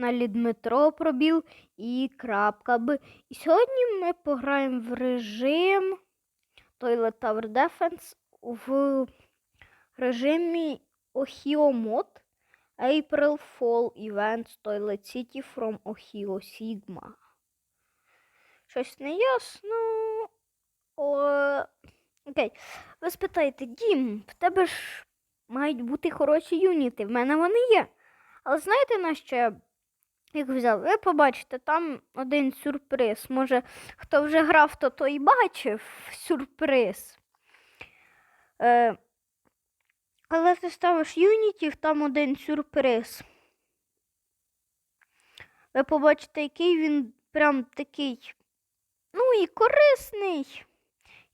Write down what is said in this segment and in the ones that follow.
каналі Дмитро Пробіл і крапка Б. І сьогодні ми пограємо в режим Toilet Tower Defense в режимі Ohio Mod April Fall Events Toilet City from Ohio Sigma. Щось не ясно. Окей. Ви спитаєте, Дім, в тебе ж мають бути хороші юніти. В мене вони є. Але знаєте, на що я їх взяв? Ви побачите, там один сюрприз. Може, хто вже грав, то той бачив сюрприз. Е, коли ти ставиш юнітів, там один сюрприз. Ви побачите, який він прям такий. Ну і корисний,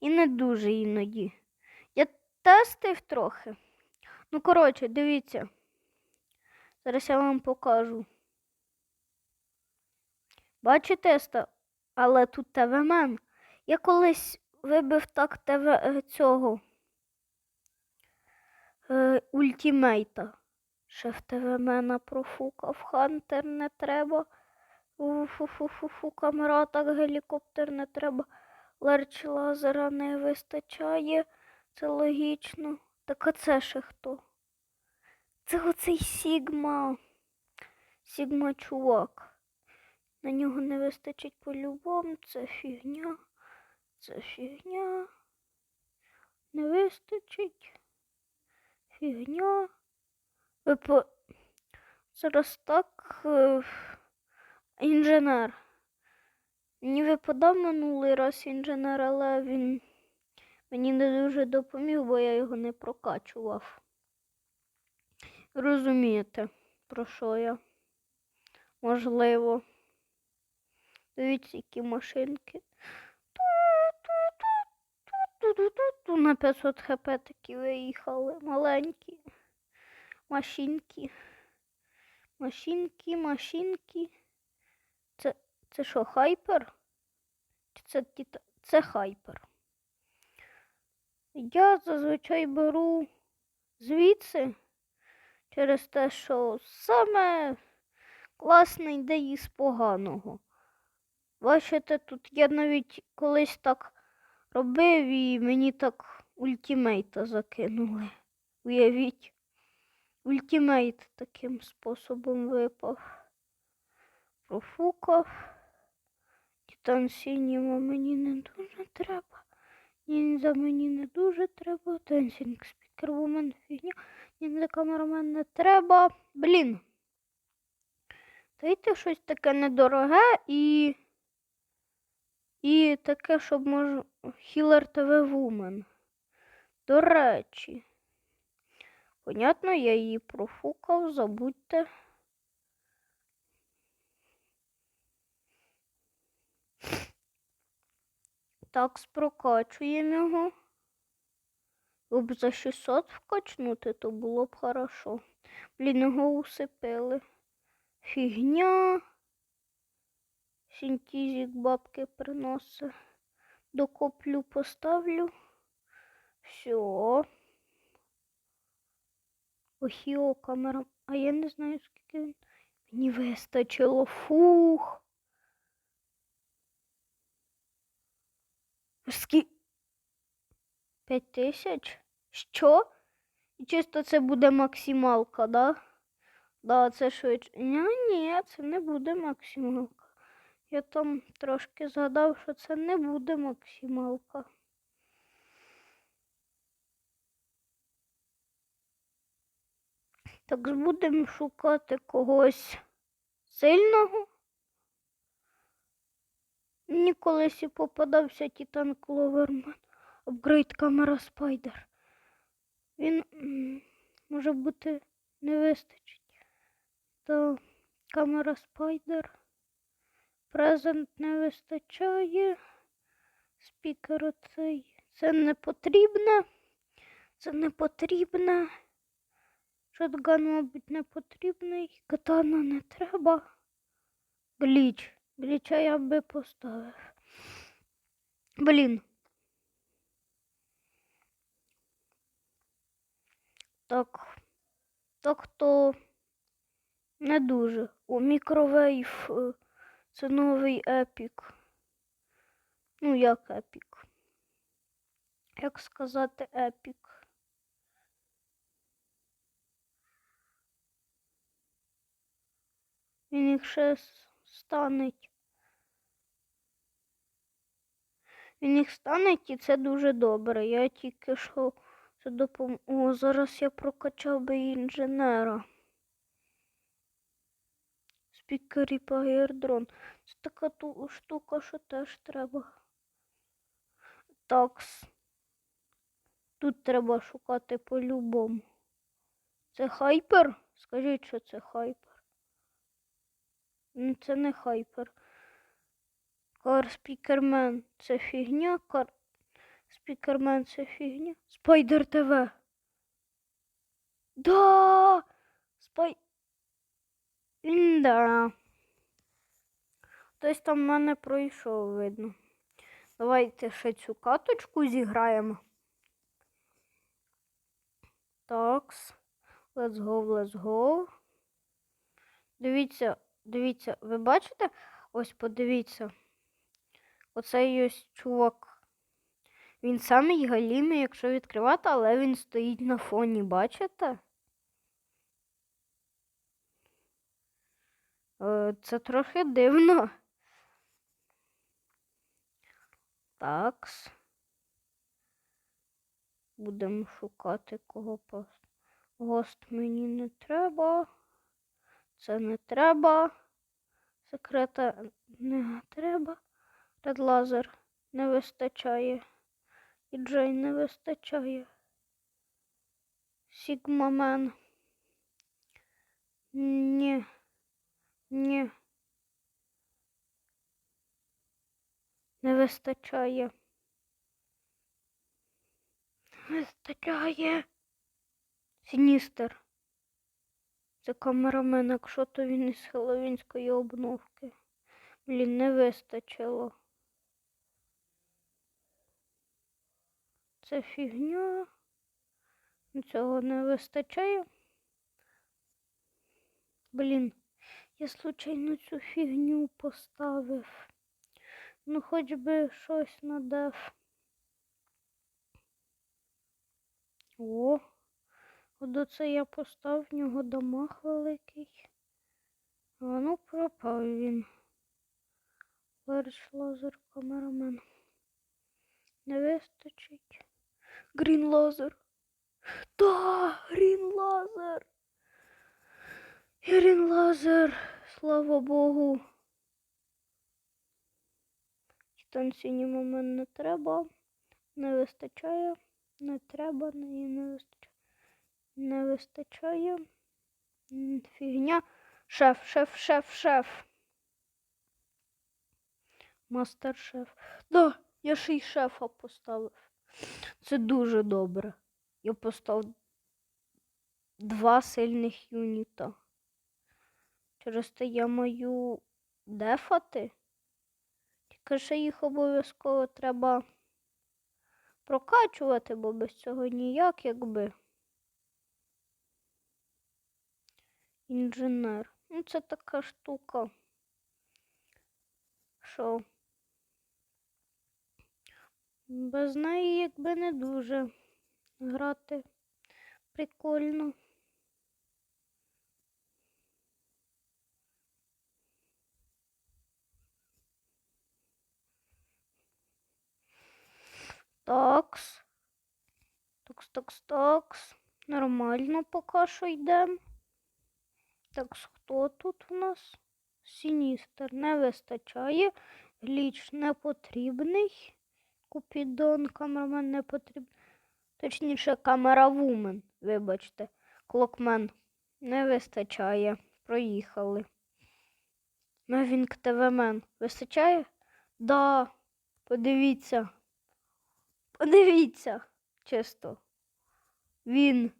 і не дуже іноді. Я тестив трохи. Ну, коротше, дивіться. Зараз я вам покажу. Бачите, але тут ТВ-мен. Я колись вибив так ТВ е, цього е, ультімейта. В ТВ-мена профукав. Хантер не треба. Фу-фу-фу-фу, камера так, гелікоптер не треба. Лерч лазера не вистачає. Це логічно. Так а це ще хто? Це оцей Сігма. Сігма чувак. На нього не вистачить по-любому. Це фігня. Це фігня. Не вистачить. Фігня. По... Зараз так. е, Інженер. Мені випадав минулий раз інженер, але він мені не дуже допоміг, бо я його не прокачував. Розумієте, про що я? Можливо. Дивіться, які машинки. Ту-ту-ту-ту-ту-ту-ту. На 500 хп такі виїхали. Маленькі. Машинки. Машинки, машинки. Це, це що, хайпер? Це? Це хайпер. Я зазвичай беру звідси через те, що саме класне йде із поганого. Бачите, тут я навіть колись так робив і мені так ультімейта закинули. Уявіть, ультімейт таким способом випав. Профукав. Титан сініма мені не дуже треба. Ніндзя мені не дуже треба. Тенсінг спікер вумен фігня. Ніндзя камерамен не треба. Блін. Дайте щось таке недороге і. І таке, щоб може. Хілер ТВ Вумен. До речі. Понятно, я її профукав, забудьте. Так, спрокачуємо його. Б за 600 вкачнути, то було б хорошо. Блін, його усипили. Фігня. Синтізік бабки приносить. Докоплю, поставлю. Все. Охіо, камера. А я не знаю, скільки він. Мені вистачило. Фух. Скі... П'ять тисяч? Що? І чисто це буде максималка, да? Да, це швидше. Ні, ні, це не буде максималка. Я там трошки згадав, що це не буде максималка. Так будемо шукати когось сильного. Мені колись і попадався Титан Кловерман. Апгрейд камера Спайдер. Він може бути не вистачить. То камера Спайдер. Презент не вистачає. Спікер оцей. Це не потрібне. Це не потрібне. Шотган, мабуть, не потрібний. Катана не треба. Гліч. Гліча я би поставив. Блін. Так. Так то не дуже у мікровейв. Це новий епік. Ну, як епік? Як сказати епік? Він їх ще станеть. Він їх станеть і це дуже добре. Я тільки що це допом... О, зараз я прокачав би інженера. Спікер і дрон. Це така ту штука, що теж треба. Такс. Тут треба шукати по-любому. Це хайпер? Скажіть, що це хайпер. М, Це не хайпер. Кар Спікермен це фігня. Кар Спікермен це фігня. Спайдер ТВ. Да! Спай. Да. Хтось там в мене пройшов, видно. Давайте ще цю каточку зіграємо. Такс. Let's go, let's go. Дивіться, дивіться, ви бачите? Ось подивіться. Оцей ось чувак. Він самий галімий, якщо відкривати, але він стоїть на фоні, бачите? Це трохи дивно. Такс. Будемо шукати кого пост. Гост мені не треба. Це не треба. Секрета не треба. Ред лазер не вистачає. І Джей не вистачає. Сігмамен. Ні. Ні. Не вистачає. Не вистачає. Сіністер. Це камерамен, якщо то він із Хеллоуінської обновки. Блін, не вистачило. Це фігня. Цього не вистачає. Блін, я случайно цю фігню поставив. Ну, хоч би щось надав. О, от оце я поставив в нього дамаг великий. А ну пропав він. Ларч лазер камерамен. Не вистачить. Грін лазер. Да, грін лазер. Грін лазер. Слава Богу. Станційні момент не треба. Не вистачає. Не треба, не, не вистачає. Не вистачає. Фігня. Шеф, шеф, шеф, шеф. Мастер-шеф. Да, я ще й шефа поставив. Це дуже добре. Я поставив два сильних юніта. Через те я маю дефати. Тільки ще їх обов'язково треба прокачувати, бо без цього ніяк, якби. Інженер. Ну, це така штука. Що? Без неї якби не дуже грати прикольно. Такс. Такс, такс, такс. Нормально поки що йдемо. Такс, хто тут у нас? Сіністер не вистачає. Гліч не потрібний. Купідон, камерамен не потрібен. Точніше, камеравумен, вибачте. Клокмен не вистачає. Проїхали. Мевінг ТВмен. Вистачає? Да. Подивіться. Подивіться. Чисто. Він.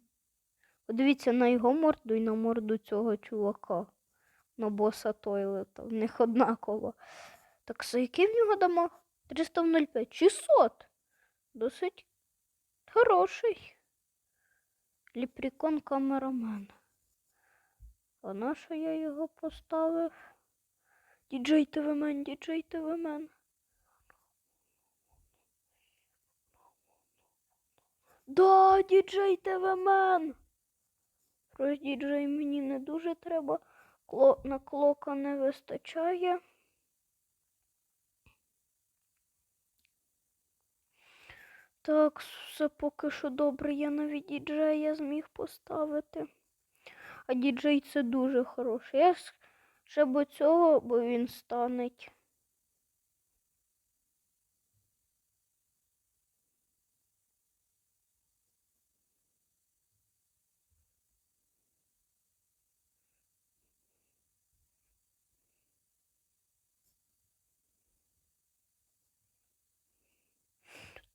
Подивіться на його морду і на морду цього чувака. На боса Тойлета. В них однаково. Так за який в нього дамаг? 305. 600. Досить хороший. Ліпрікон камерамен. А на що я його поставив? Діджей ТВ-мен, діджей ТВ-мен. Да, діджей ТВ-мен. Про діджей мені не дуже треба. Кло... На клока не вистачає. Так, все поки що добре. Я навіть діджея зміг поставити. А діджей це дуже хороший. Я ще бо цього, бо він станеть.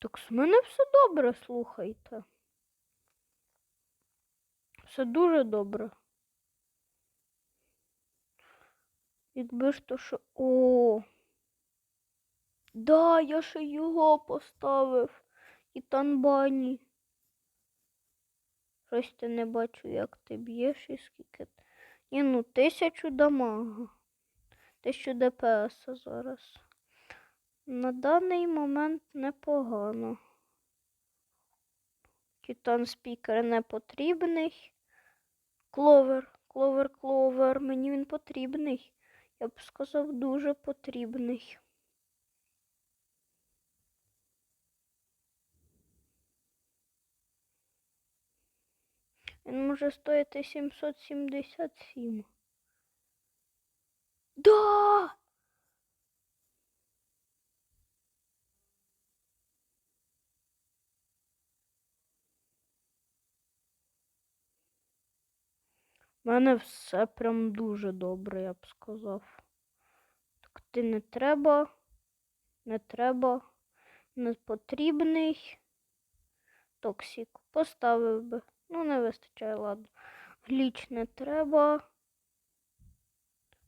Так з мене все добре, слухайте. Все дуже добре. Якби ж то що. О. Да, я ще його поставив. І танбані. Щось ти не бачу, як ти б'єш і скільки. Ні, ну тисячу дамага. Тисячу ДПС зараз. На даний момент непогано. Титан спікер не потрібний. Кловер, кловер, кловер. Мені він потрібний. Я б сказав, дуже потрібний. Він може стоїти 777. Да! У мене все прям дуже добре, я б сказав. Так ти не треба, не треба, не потрібний. Токсик поставив би. Ну, не вистачає, ладно. Гліч не треба.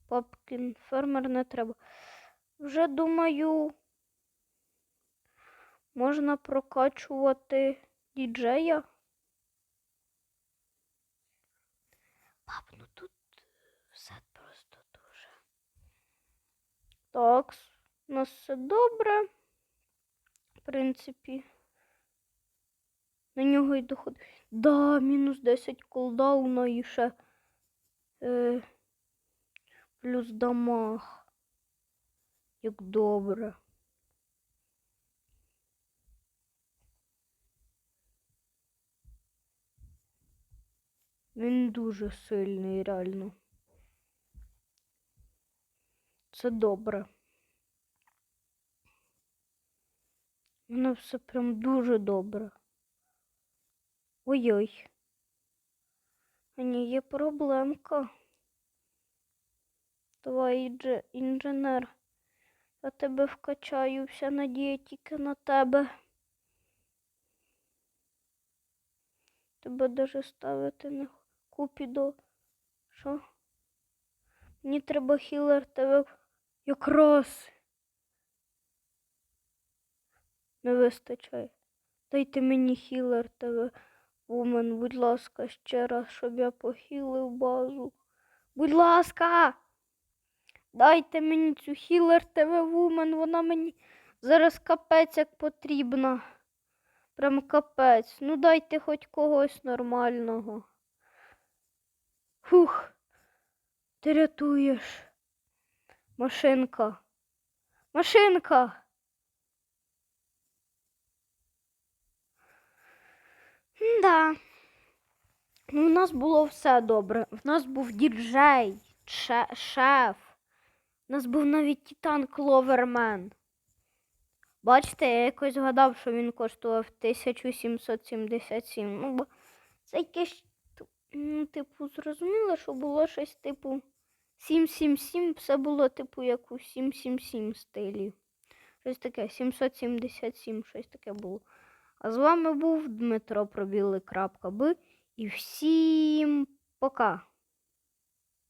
Папкін фермер не треба. Вже думаю, можна прокачувати діджея. Ну тут все просто дуже. Так, у нас все добре. В принципі. На нього й доходить. Да, мінус 10 колдауна і ще е, плюс дамаг. Як добре. Він дуже сильний, реально. Це добре. Воно все прям дуже добре. Ой-ой. Мені є проблемка. Давай, інженер. Я тебе вкачаю, вся надія тільки на тебе. Тебе даже ставити не х- купідо. Що? Мені треба хілер тебе якраз. Не вистачає. Дайте мені хілер тебе, вумен, будь ласка, ще раз, щоб я похилив базу. Будь ласка. Дайте мені цю хілер ТВ вумен, вона мені зараз капець як потрібна. Прям капець. Ну дайте хоч когось нормального. Фух. Ти рятуєш. Машинка. Машинка. Да. Ну, у нас було все добре. В нас був діджей, шеф. У нас був навіть Титан Кловермен. Бачите, я якось згадав, що він коштував 1777. Ну, це якесь, ну, типу, зрозуміло, що було щось типу 777, все було типу як у 777 стилі. Щось таке, 777, щось таке було. А з вами був Дмитро Пробіли.б і всім пока!